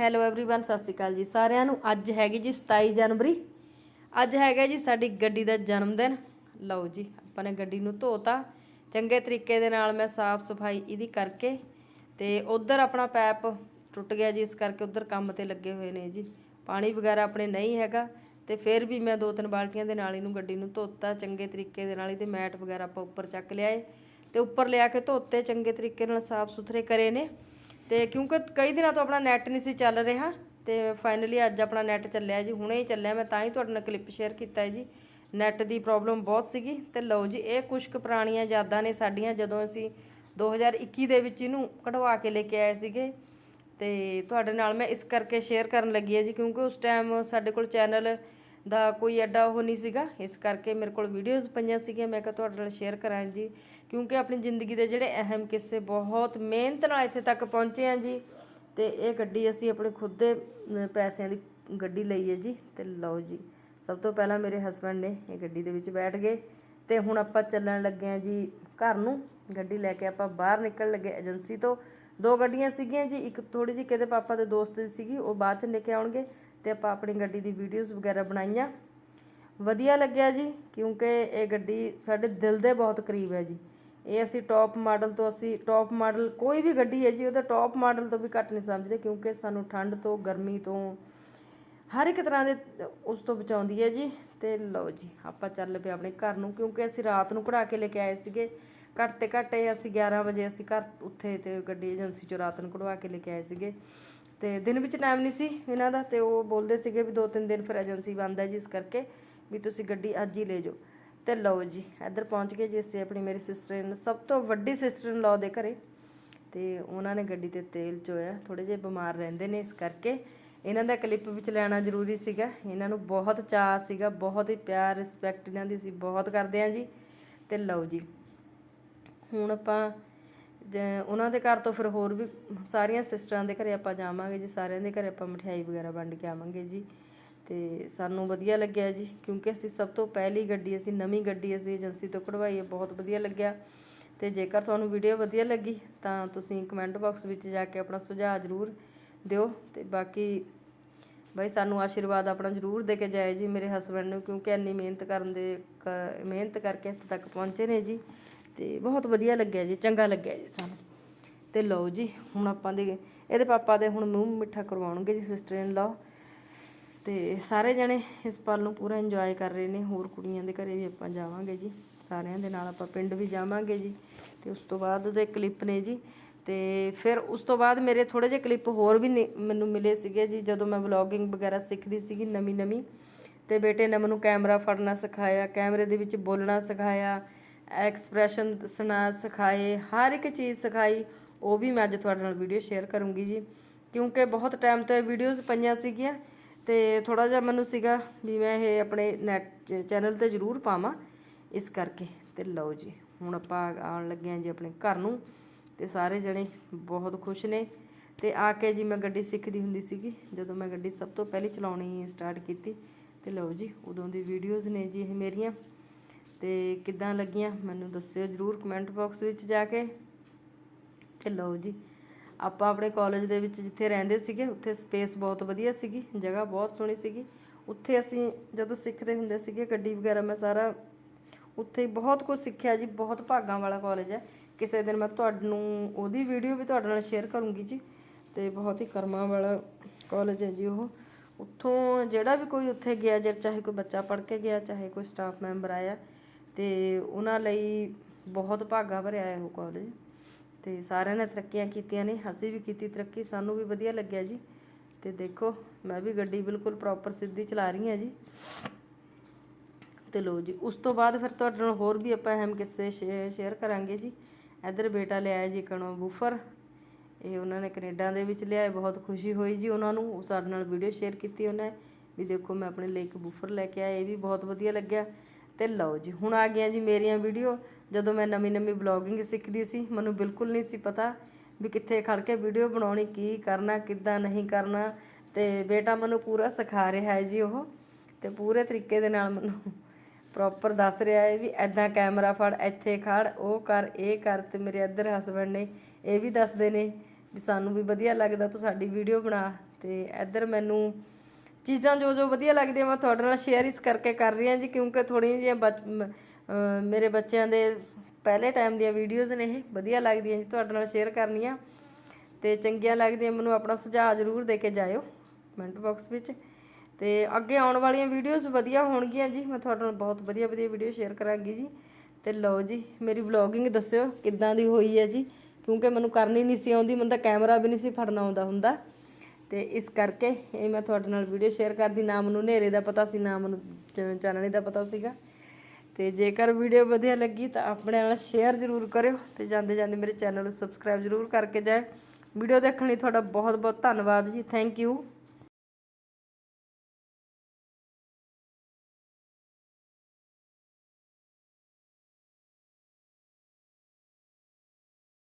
Hello everyone ਸਤਿ ਸ਼੍ਰੀ ਅਕਾਲ ਜੀ ਸਾਰਿਆਂ ਨੂੰ ਅੱਜ ਹੈਗੀ ਜੀ 27 ਜਨਵਰੀ ਅੱਜ ਹੈਗਾ ਜੀ ਸਾਡੀ ਗੱਡੀ ਦਾ ਜਨਮ ਦਿਨ ਲਓ ਜੀ ਆਪਾਂ ਨੇ ਗੱਡੀ ਨੂੰ ਧੋਤਾ ਚੰਗੇ ਤਰੀਕੇ ਦੇ ਨਾਲ ਮੈਂ ਸਾਫ਼ ਸਫਾਈ ਇਹਦੀ ਕਰਕੇ ਤੇ ਉਧਰ ਆਪਣਾ ਪੈਪ ਟੁੱਟ ਗਿਆ ਜੀ ਇਸ ਕਰਕੇ ਉਧਰ ਕੰਮ ਤੇ ਲੱਗੇ ਹੋਏ ਨੇ ਜੀ ਪਾਣੀ ਵਗੈਰਾ ਆਪਣੇ ਨਹੀਂ ਹੈਗਾ ਤੇ ਫਿਰ ਵੀ ਮੈਂ ਦੋ ਤਿੰਨ ਬਾਲਟੀਆਂ ਦੇ ਨਾਲ ਇਹਨੂੰ ਗੱਡੀ ਨੂੰ ਧੋਤਾ ਚੰਗੇ ਤਰੀਕੇ ਦੇ ਨਾਲ ਇਹਦੇ ਮੈਟ ਵਗੈਰਾ ਆਪਾਂ ਉੱਪਰ ਚੱਕ ਲਿਆਏ ਤੇ ਉੱਪਰ ਲਿਆ ਕੇ ਧੋਤੇ ਚੰਗੇ ਤਰੀਕੇ ਨਾਲ ਸਾਫ਼ ਸੁਥਰੇ ਕਰੇ ਨੇ ਤੇ ਕਿਉਂਕਿ ਕਈ ਦਿਨਾਂ ਤੋਂ ਆਪਣਾ ਨੈਟ ਨਹੀਂ ਸੀ ਚੱਲ ਰਿਹਾ ਤੇ ਫਾਈਨਲੀ ਅੱਜ ਆਪਣਾ ਨੈਟ ਚੱਲਿਆ ਜੀ, ਹੁਣੇ ਹੀ ਚੱਲਿਆ ਮੈਂ ਤਾਂ ਹੀ ਤੁਹਾਡੇ ਨਾਲ ਕਲਿੱਪ ਸ਼ੇਅਰ ਕੀਤਾ ਹੈ ਜੀ। ਨੈਟ ਦੀ ਪ੍ਰੋਬਲਮ ਬਹੁਤ ਸੀਗੀ ਤੇ ਲਓ ਜੀ, ਇਹ ਕੁਝ ਕੁ ਪੁਰਾਣੀਆਂ ਯਾਦਾਂ ਨੇ ਸਾਡੀਆਂ ਜਦੋਂ ਅਸੀਂ 2021 ਦੇ ਵਿੱਚ ਇਹਨੂੰ ਕਢਵਾ ਕੇ ਲੈ ਕੇ ਆਏ ਸੀਗੇ। ਤੇ ਤੁਹਾਡੇ ਨਾਲ ਮੈਂ ਇਸ ਕਰਕੇ ਸ਼ੇਅਰ ਕਰਨ ਲੱਗੀ ਹਾਂ ਜੀ, ਕਿਉਂਕਿ ਉਸ ਟਾਈਮ ਸਾਡੇ ਕੋਲ ਚੈਨਲ ਦਾ ਕੋਈ ਐਡਾ ਉਹ ਨਹੀਂ ਸੀਗਾ। ਇਸ ਕਰਕੇ ਮੇਰੇ ਕੋਲ ਵੀਡੀਓਜ਼ ਪਈਆਂ ਸੀਗੀਆਂ। ਮੈਂ ਕਿਹਾ ਤੁਹਾਡੇ ਨਾਲ ਸ਼ੇਅਰ ਕਰਾਂ ਜੀ। ਕਿਉਂਕਿ ਆਪਣੀ ਜ਼ਿੰਦਗੀ ਦੇ ਜਿਹੜੇ ਅਹਿਮ ਕਿੱਸੇ ਬਹੁਤ ਮਿਹਨਤ ਨਾਲ ਇੱਥੇ ਤੱਕ ਪਹੁੰਚੇ ਆ ਜੀ। ਤੇ ਇਹ ਗੱਡੀ ਅਸੀਂ ਆਪਣੇ ਖੁਦ ਦੇ ਪੈਸਿਆਂ ਦੀ ਗੱਡੀ ਲਈ ਹੈ ਜੀ। ਤੇ ਲਓ ਜੀ, ਸਭ ਤੋਂ ਪਹਿਲਾਂ ਮੇਰੇ ਹਸਬੰਡ ਨੇ ਇਹ ਗੱਡੀ ਦੇ ਵਿੱਚ ਬੈਠ ਗਏ। ਤੇ ਹੁਣ ਆਪਾਂ ਚੱਲਣ ਲੱਗੇ ਆ ਜੀ ਘਰ ਨੂੰ। ਗੱਡੀ ਲੈ ਕੇ ਆਪਾਂ ਬਾਹਰ ਨਿਕਲਣ ਲੱਗੇ ਏਜੰਸੀ ਤੋਂ। ਦੋ ਗੱਡੀਆਂ ਸੀਗੀਆਂ ਜੀ। ਇੱਕ ਥੋੜੀ ਜਿਹੀ ਕਿਤੇ ਪਾਪਾ ਦੇ ਦੋਸਤ ਦੀ ਸੀਗੀ। ਉਹ ਬਾਅਦ ਚ ਲੈ ਕੇ ਆਉਣਗੇ। ਤੇ ਆਪਾਂ ਆਪਣੀ ਗੱਡੀ ਦੀ ਵੀਡੀਓਜ਼ ਵਗੈਰਾ ਬਣਾਈਆਂ। ਵਧੀਆ ਲੱਗਿਆ ਜੀ, ਕਿਉਂਕਿ ਇਹ ਗੱਡੀ ਸਾਡੇ ਦਿਲ ਦੇ ਬਹੁਤ ਕਰੀਬ ਹੈ ਜੀ। ਇਹ ਅਸੀਂ ਟੌਪ ਮਾਡਲ ਤੋਂ ਅਸੀਂ ਟੌਪ ਮਾਡਲ ਕੋਈ ਵੀ ਗੱਡੀ ਹੈ ਜੀ, ਉਹਦਾ ਟੌਪ ਮਾਡਲ ਤੋਂ ਵੀ ਘੱਟ ਨਹੀਂ ਸਮਝਦੇ, ਕਿਉਂਕਿ ਸਾਨੂੰ ਠੰਡ ਤੋਂ, ਗਰਮੀ ਤੋਂ, ਹਰ ਇੱਕ ਤਰ੍ਹਾਂ ਦੇ ਉਸ ਤੋਂ ਬਚਾਉਂਦੀ ਹੈ ਜੀ। ਤੇ ਲਓ ਜੀ, ਆਪਾਂ ਚੱਲ ਪਏ ਆਪਣੇ ਘਰ ਨੂੰ, ਕਿਉਂਕਿ ਅਸੀਂ ਰਾਤ ਨੂੰ ਕਢਾ ਕੇ ਲੈ ਕੇ ਆਏ ਸੀਗੇ। ਘੱਟ ਤੇ ਘੱਟ ਇਹ ਅਸੀਂ 11 ਵਜੇ ਅਸੀਂ ਘਰ ਉੱਥੇ ਤੇ ਗੱਡੀ ਏਜੰਸੀ ਚੋਂ ਰਾਤ ਨੂੰ ਕਢਵਾ ਕੇ ਲੈ ਕੇ ਆਏ ਸੀਗੇ। ਤੇ ਦਿਨ ਵਿੱਚ ਟਾਈਮ ਨਹੀਂ ਸੀ ਇਹਨਾਂ ਦਾ ਤੇ ਉਹ ਬੋਲਦੇ ਸੀਗੇ ਵੀ ਦੋ ਤਿੰਨ ਦਿਨ ਫਿਰ ਏਜੰਸੀ ਬੰਦ ਹੈ ਜੀ ਇਸ ਕਰਕੇ ਵੀ ਤੁਸੀਂ ਗੱਡੀ ਅੱਜ ਹੀ ਲੈ ਜਾਓ। ਤੇ ਲਓ ਜੀ, ਇੱਧਰ ਪਹੁੰਚ ਗਏ ਜੀ ਅਸੀਂ ਆਪਣੀ ਮੇਰੀ ਸਿਸਟਰ ਇਨ ਸਭ ਤੋਂ ਵੱਡੀ ਸਿਸਟਰ ਇਨ ਲਾਅ ਦੇ ਘਰੇ। ਤੇ ਉਹਨਾਂ ਨੇ ਗੱਡੀ ਤੇ ਤੇਲ ਚੋਇਆ ਥੋੜੇ ਜਿਹਾ ਬਿਮਾਰ ਰਹਿੰਦੇ ਨੇ ਇਸ ਕਰਕੇ। ਇਹਨਾਂ ਦਾ ਕਲਿੱਪ ਵਿੱਚ ਲੈਣਾ ਜ਼ਰੂਰੀ ਸੀਗਾ। ਇਹਨਾਂ ਨੂੰ ਬਹੁਤ ਚਾਅ ਸੀਗਾ, ਬਹੁਤ ਹੀ ਪਿਆਰ ਰਿਸਪੈਕਟ ਇਹਨਾਂ ਦੀ ਸੀ ਬਹੁਤ ਕਰਦੇ ਆ ਜੀ। ਤੇ ਲਓ ਜੀ, ਹੁਣ ਆਪਾਂ ਉਹਨਾਂ ਦੇ ਘਰ ਤੋਂ ਫਿਰ ਹੋਰ ਵੀ ਸਾਰੀਆਂ ਸਿਸਟਰਾਂ ਦੇ ਘਰੇ ਆਪਾਂ ਜਾਵਾਂਗੇ ਜੀ, ਸਾਰਿਆਂ ਦੇ ਘਰੇ ਆਪਾਂ ਮਠਿਆਈ ਵਗੈਰਾ ਵੰਡ ਕੇ ਆਵਾਂਗੇ ਜੀ। ਤੇ ਸਾਨੂੰ ਵਧੀਆ ਲੱਗਿਆ ਜੀ, ਕਿਉਂਕਿ ਅਸੀਂ ਸਭ ਤੋਂ ਪਹਿਲੀ ਗੱਡੀ, ਅਸੀਂ ਨਵੀਂ ਗੱਡੀ ਅਸੀਂ ਏਜੰਸੀ ਤੋਂ ਕਢਵਾਈ ਹੈ ਬਹੁਤ ਵਧੀਆ ਲੱਗਿਆ। ਤੇ ਜੇਕਰ ਤੁਹਾਨੂੰ ਵੀਡੀਓ ਵਧੀਆ ਲੱਗੀ, ਤਾਂ ਤੁਸੀਂ ਕਮੈਂਟ ਬਾਕਸ ਵਿੱਚ ਜਾ ਕੇ ਆਪਣਾ ਸੁਝਾਅ ਜ਼ਰੂਰ ਦਿਓ। ਤੇ ਬਾਕੀ ਬਾਈ, ਸਾਨੂੰ ਆਸ਼ੀਰਵਾਦ ਆਪਣਾ ਜ਼ਰੂਰ ਦੇ ਕੇ ਜਾਏ ਜੀ ਮੇਰੇ ਹਸਬੰਡ ਨੂੰ, ਕਿਉਂਕਿ ਇੰਨੀ ਮਿਹਨਤ ਕਰਨ ਦੇ ਕ- ਮਿਹਨਤ ਕਰਕੇ ਇੱਥੇ ਤੱਕ ਪਹੁੰਚੇ ਨੇ ਜੀ। ਤੇ ਬਹੁਤ ਵਧੀਆ ਲੱਗਿਆ ਜੀ, ਚੰਗਾ ਲੱਗਿਆ ਜੀ ਸਾਨੂੰ। ਤੇ ਲਓ ਜੀ, ਹੁਣ ਆਪਾਂ ਦੇ, ਇਹਦੇ ਪਾਪਾ ਦੇ ਹੁਣ ਮੂੰਹ ਮਿੱਠਾ ਕਰਵਾਉਣਗੇ ਜੀ ਸਿਸਟਰ ਇਨ ਲਾ ਤੇ ਸਾਰੇ ਜਣੇ ਇਸ ਪਲ ਨੂੰ ਪੂਰਾ ਇੰਜੋਏ ਕਰ ਰਹੇ ਨੇ, ਹੋਰ ਕੁੜੀਆਂ ਦੇ ਘਰੇ ਵੀ ਆਪਾਂ ਜਾਵਾਂਗੇ ਜੀ। ਸਾਰਿਆਂ ਦੇ ਨਾਲ ਆਪਾਂ ਪਿੰਡ ਵੀ ਜਾਵਾਂਗੇ ਜੀ। ਤੇ ਉਸ ਤੋਂ ਬਾਅਦ ਦੇ ਕਲਿੱਪ ਨੇ ਜੀ। ਤੇ ਫਿਰ ਉਸ ਤੋਂ ਬਾਅਦ ਮੇਰੇ ਥੋੜੇ ਜਿਹੇ ਕਲਿੱਪ ਹੋਰ ਵੀ ਮੈਨੂੰ ਮਿਲੇ ਸੀਗੇ ਜੀ, ਜਦੋਂ ਮੈਂ ਵਲੌਗਿੰਗ ਵਗੈਰਾ ਸਿੱਖਦੀ ਸੀਗੀ ਨਵੀਂ ਨਵੀਂ ਤੇ ਬੇਟੇ ਨੇ ਮੈਨੂੰ ਕੈਮਰਾ ਫੜਨਾ ਸਿਖਾਇਆ, ਕੈਮਰੇ ਦੇ ਵਿੱਚ ਬੋਲਣਾ ਸਿਖਾਇਆ। ਐਕਸਪ੍ਰੈਸ਼ਨ ਸੁਣਾ ਸਿਖਾਏ, ਹਰ ਇੱਕ ਚੀਜ਼ ਸਿਖਾਈ, ਉਹ ਵੀ ਮੈਂ ਅੱਜ ਤੁਹਾਡੇ ਨਾਲ ਵੀਡੀਓ ਸ਼ੇਅਰ ਕਰੂੰਗੀ ਜੀ। ਕਿਉਂਕਿ ਬਹੁਤ ਟਾਈਮ ਤੋਂ ਇਹ ਵੀਡੀਓਜ਼ ਪਈਆਂ ਸੀਗੀਆਂ ਤੇ ਥੋੜਾ ਜਿਹਾ ਮੈਨੂੰ ਸੀਗਾ ਵੀ ਮੈਂ ਇਹ ਆਪਣੇ ਨੈਟ ਚੈਨਲ ਤੇ ਜ਼ਰੂਰ ਪਾਵਾਂ। ਇਸ ਕਰਕੇ ਤੇ ਲਓ ਜੀ, ਹੁਣ ਆਪਾਂ ਆਉਣ ਲੱਗੇ ਹਾਂ ਜੀ ਆਪਣੇ ਘਰ ਨੂੰ ਤੇ ਸਾਰੇ ਜਣੇ ਬਹੁਤ ਖੁਸ਼ ਨੇ। ਤੇ ਆ ਕੇ ਜੀ ਮੈਂ ਗੱਡੀ ਸਿੱਖਦੀ ਹੁੰਦੀ ਸੀਗੀ, ਜਦੋਂ ਮੈਂ ਗੱਡੀ ਸਭ ਤੋਂ ਪਹਿਲੀ ਚਲਾਉਣੀ ਸਟਾਰਟ ਕੀਤੀ। ਤੇ ਲਓ ਜੀ, ਉਦੋਂ ਦੀ ਵੀਡੀਓਜ਼ ਨੇ ਜੀ ਇਹ ਮੇਰੀਆਂ। ਤੇ ਕਿੱਦਾਂ ਲੱਗੀਆਂ ਮੈਨੂੰ ਦੱਸਿਓ ਜਰੂਰ ਕਮੈਂਟ ਬਾਕਸ ਵਿੱਚ ਜਾ ਕੇ। ਤੇ ਲਓ ਜੀ, ਆਪਾਂ ਆਪਣੇ ਕਾਲਜ ਦੇ ਵਿੱਚ ਜਿੱਥੇ ਰਹਿੰਦੇ ਸੀਗੇ, ਉੱਥੇ ਸਪੇਸ ਬਹੁਤ ਵਧੀਆ ਸੀਗੀ, ਜਗ੍ਹਾ ਬਹੁਤ ਸੋਹਣੀ ਸੀਗੀ। ਉੱਥੇ ਅਸੀਂ ਜਦੋਂ ਸਿੱਖਦੇ ਹੁੰਦੇ ਸੀਗੇ, ਗੱਡੀ ਵਗੈਰਾ ਮੈਂ ਸਾਰਾ ਉੱਥੇ ਹੀ ਬਹੁਤ ਕੁਝ ਸਿੱਖਿਆ ਜੀ, ਬਹੁਤ ਭਾਗਾਂ ਵਾਲਾ ਕਾਲਜ ਹੈ। ਕਿਸੇ ਦਿਨ ਮੈਂ ਤੁਹਾਨੂੰ ਉਹਦੀ ਵੀਡੀਓ ਵੀ ਤੁਹਾਡੇ ਨਾਲ ਸ਼ੇਅਰ ਕਰੂੰਗੀ ਜੀ, ਤੇ ਬਹੁਤ ਹੀ ਕਰਮਾਂ ਵਾਲਾ ਕਾਲਜ ਹੈ ਜੀ ਉਹ। ਉੱਥੋਂ ਜਿਹੜਾ ਵੀ ਕੋਈ ਉੱਥੇ ਗਿਆ, ਜੇ ਚਾਹੇ ਕੋਈ ਬੱਚਾ ਪੜ੍ਹ ਕੇ ਗਿਆ, ਚਾਹੇ ਕੋਈ ਸਟਾਫ ਮੈਂਬਰ ਆਇਆ ਅਤੇ ਉਹਨਾਂ ਲਈ ਬਹੁਤ ਭਾਗਾ ਭਰਿਆ ਹੈ ਉਹ ਕੋਲਜ ਅਤੇ ਸਾਰਿਆਂ ਨੇ ਤਰੱਕੀਆਂ ਕੀਤੀਆਂ ਨੇ, ਅਸੀਂ ਵੀ ਕੀਤੀ ਤਰੱਕੀ, ਸਾਨੂੰ ਵੀ ਵਧੀਆ ਲੱਗਿਆ ਜੀ। ਅਤੇ ਦੇਖੋ, ਮੈਂ ਵੀ ਗੱਡੀ ਬਿਲਕੁਲ ਪ੍ਰੋਪਰ ਸਿੱਧੀ ਚਲਾ ਰਹੀ ਹਾਂ ਜੀ। ਤੇ ਲੋ ਜੀ, ਉਸ ਤੋਂ ਬਾਅਦ ਫਿਰ ਤੁਹਾਡੇ ਨਾਲ ਹੋਰ ਵੀ ਆਪਾਂ ਅਹਿਮ ਕਿੱਸੇ ਸ਼ੇਅਰ ਕਰਾਂਗੇ ਜੀ। ਇੱਧਰ ਬੇਟਾ ਲਿਆਇਆ ਜੀ ਕਣੋ ਬੂਫਰ। ਇਹ ਉਹਨਾਂ ਨੇ ਕੈਨੇਡਾ ਦੇ ਵਿੱਚ ਲਿਆਏ, ਬਹੁਤ ਖੁਸ਼ੀ ਹੋਈ ਜੀ ਉਹਨਾਂ ਨੂੰ। ਉਹ ਸਾਡੇ ਨਾਲ ਵੀਡੀਓ ਸ਼ੇਅਰ ਕੀਤੀ ਉਹਨੇ ਵੀ ਦੇਖੋ, ਮੈਂ ਆਪਣੇ ਲਈ ਇੱਕ ਬੂਫਰ ਲੈ ਕੇ ਆਇਆ, ਇਹ ਵੀ ਬਹੁਤ ਵਧੀਆ ਲੱਗਿਆ। ਤੇ ਲਓ ਜੀ, ਹੁਣ ਆ ਗਈਆਂ ਜੀ ਮੇਰੀਆਂ ਵੀਡੀਓ। ਜਦੋਂ ਮੈਂ ਨਵੀਂ ਨਵੀਂ ਬਲੌਗਿੰਗ ਸਿੱਖਦੀ ਸੀ, ਮੈਨੂੰ ਬਿਲਕੁਲ ਨਹੀਂ ਸੀ ਪਤਾ ਵੀ ਕਿੱਥੇ ਖੜ ਕੇ ਵੀਡੀਓ ਬਣਾਉਣੀ, ਕੀ ਕਰਨਾ, ਕਿੱਦਾਂ ਨਹੀਂ ਕਰਨਾ। ਤੇ ਬੇਟਾ ਮੈਨੂੰ ਪੂਰਾ ਸਿਖਾ ਰਿਹਾ ਹੈ ਜੀ ਉਹ, ਤੇ ਪੂਰੇ ਤਰੀਕੇ ਦੇ ਨਾਲ ਮੈਨੂੰ ਪ੍ਰੋਪਰ ਦੱਸ ਰਿਹਾ ਹੈ ਵੀ ਐਦਾਂ ਕੈਮਰਾ ਫੜ, ਇੱਥੇ ਖੜ, ਉਹ ਕਰ, ਇਹ ਕਰ, ਤੇ ਮੇਰੇ ਇੱਧਰ ਹਸਬੰਡ ਨੇ ਇਹ ਵੀ ਦੱਸਦੇ ਨੇ ਵੀ ਸਾਨੂੰ ਵੀ ਵਧੀਆ ਲੱਗਦਾ ਤੂੰ ਸਾਡੀ ਵੀਡੀਓ ਬਣਾ। ਤੇ ਇੱਧਰ ਮੈਨੂੰ ਚੀਜ਼ਾਂ ਜੋ ਜੋ ਵਧੀਆ ਲੱਗਦੀਆਂ ਮੈਂ ਤੁਹਾਡੇ ਨਾਲ ਸ਼ੇਅਰ ਇਸ ਕਰਕੇ ਕਰ ਰਹੀ ਹਾਂ ਜੀ, ਕਿਉਂਕਿ ਥੋੜ੍ਹੀਆਂ ਜਿਹੀਆਂ ਬਚ- ਮੇਰੇ ਬੱਚਿਆਂ ਦੇ ਪਹਿਲੇ ਟਾਈਮ ਦੀਆਂ ਵੀਡੀਓਜ਼ ਨੇ ਇਹ, ਵਧੀਆ ਲੱਗਦੀਆਂ ਜੀ, ਤੁਹਾਡੇ ਨਾਲ ਸ਼ੇਅਰ ਕਰਨੀਆਂ। ਤੇ ਚੰਗੀਆਂ ਲੱਗਦੀਆਂ, ਮੈਨੂੰ ਆਪਣਾ ਸੁਝਾਅ ਜ਼ਰੂਰ ਦੇ ਕੇ ਜਾਇਓ ਕਮੈਂਟ ਬਾਕਸ ਵਿੱਚ। ਤੇ ਅੱਗੇ ਆਉਣ ਵਾਲੀਆਂ ਵੀਡੀਓਜ਼ ਵਧੀਆ ਹੋਣਗੀਆਂ ਜੀ, ਮੈਂ ਤੁਹਾਡੇ ਨਾਲ ਬਹੁਤ ਵਧੀਆ ਵਧੀਆ ਵੀਡੀਓ ਸ਼ੇਅਰ ਕਰਾਂਗੀ ਜੀ। ਤੇ ਲਓ ਜੀ, ਮੇਰੀ ਵਲੌਗਿੰਗ ਦੱਸਿਓ ਕਿੱਦਾਂ ਦੀ ਹੋਈ ਹੈ ਜੀ, ਕਿਉਂਕਿ ਮੈਨੂੰ ਕਰਨੀ ਨਹੀਂ ਸੀ ਆਉਂਦੀ, ਮੈਨੂੰ ਤਾਂ ਕੈਮਰਾ ਵੀ ਨਹੀਂ ਸੀ ਫੜਨਾ ਆਉਂਦਾ ਹੁੰਦਾ। ਤੇ ਇਸ ਕਰਕੇ ਇਹ ਮੈਂ ਤੁਹਾਡੇ ਨਾਲ ਵੀਡੀਓ ਸ਼ੇਅਰ ਕਰਦੀ, ਨਾ ਮੈਨੂੰ ਹਨੇਰੇ ਦਾ ਪਤਾ ਸੀ, ਨਾ ਮੈਨੂੰ ਚਾਨਣੀ ਦਾ ਪਤਾ ਸੀਗਾ। ਤੇ ਜੇਕਰ ਵੀਡੀਓ ਵਧੀਆ ਲੱਗੀ ਤਾਂ ਆਪਣੇ ਨਾਲ ਸ਼ੇਅਰ ਜ਼ਰੂਰ ਕਰਿਓ ਤੇ ਜਾਂਦੇ ਜਾਂਦੇ ਮੇਰੇ ਚੈਨਲ ਨੂੰ ਸਬਸਕ੍ਰਾਈਬ ਜ਼ਰੂਰ ਕਰਕੇ ਜਾਏ ਵੀਡੀਓ ਦੇਖਣ ਲਈ ਤੁਹਾਡਾ ਬਹੁਤ ਬਹੁਤ ਧੰਨਵਾਦ ਜੀ ਥੈਂਕ ਯੂ